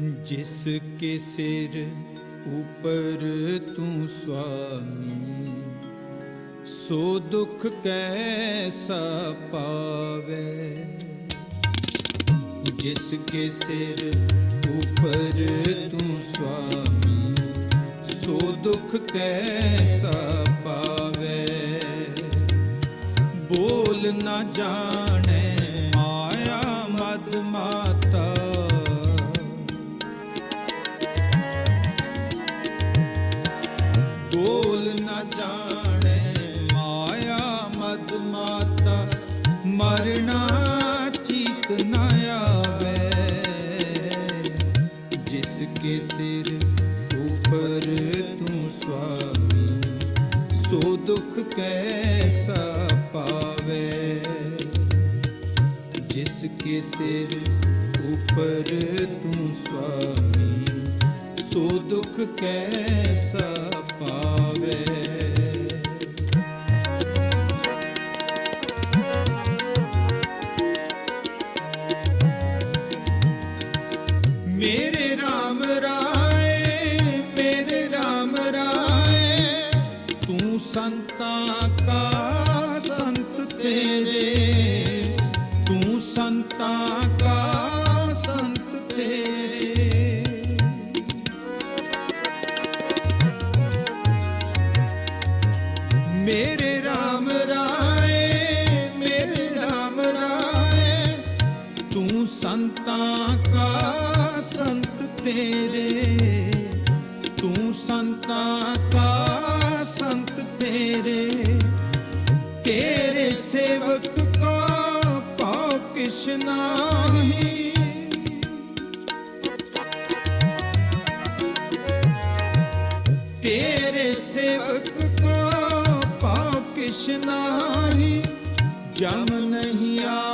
ਜਿਸ ਕੇ ਸਿਰ ਉਪਰ ਤੂੰ ਸੁਆਮੀ ਸੋ ਦੁਖ ਕੈਸਾ ਪਾਵੇ? ਜਿਸ ਕੇ ਸਿਰ ਉਪਰ ਤੂੰ ਸੁਆਮੀ ਸੋ ਦੁਖ ਕੈਸਾ ਪਾਵੇ? ਬੋਲ ਨਾ ਜਾਣੇ, ਮਾਇਆ ਮਦ ਮਾਤਾ। ਮਰਨਾ ਚੀਤ ਨਾ ਆਵੇ, ਜਿਸ ਕੇ ਸਿਰ ਉਪਰ ਤੂੰ ਸੁਆਮੀ, ਸੋ ਦੁਖ ਕੈਸਾ ਪਾਵੇ? ਜਿਸ ਕੇ ਸਿਰ ਉਪਰ ਤੂੰ ਸੁਆਮੀ, ਸੋ ਦੁਖ ਕੈਸਾ ਪਾਵੇ? ਮੇਰੇ RAM ਰਾਏ, ਮੇਰੇ RAM ਰਾਏ, ਤੂੰ ਸੰਤਾਂ ਕਾ ਸੰਤ ਤੇਰੇ, ਤੂੰ ਸੰਤਾਂ ਕਾ ਸੰਤ ਤੇਰੇ। ਮੇਰੇ RAM ਰਾਏ ਤੇਰੇ, ਤੂੰ ਸੰਤਾਂ ਕਾ ਸੰਤ ਤੇਰੇ। ਤੇਰੇ ਸੇਵਕ ਕਾ ਪਾਉ ਕਿਛ ਨਾਹੀ। ਤੇਰੇ ਸੇਵਕ ਕਾ ਪਾਉ ਕਿਛ ਨਾਹੀ। ਜਮ ਨਹੀਂ ਆ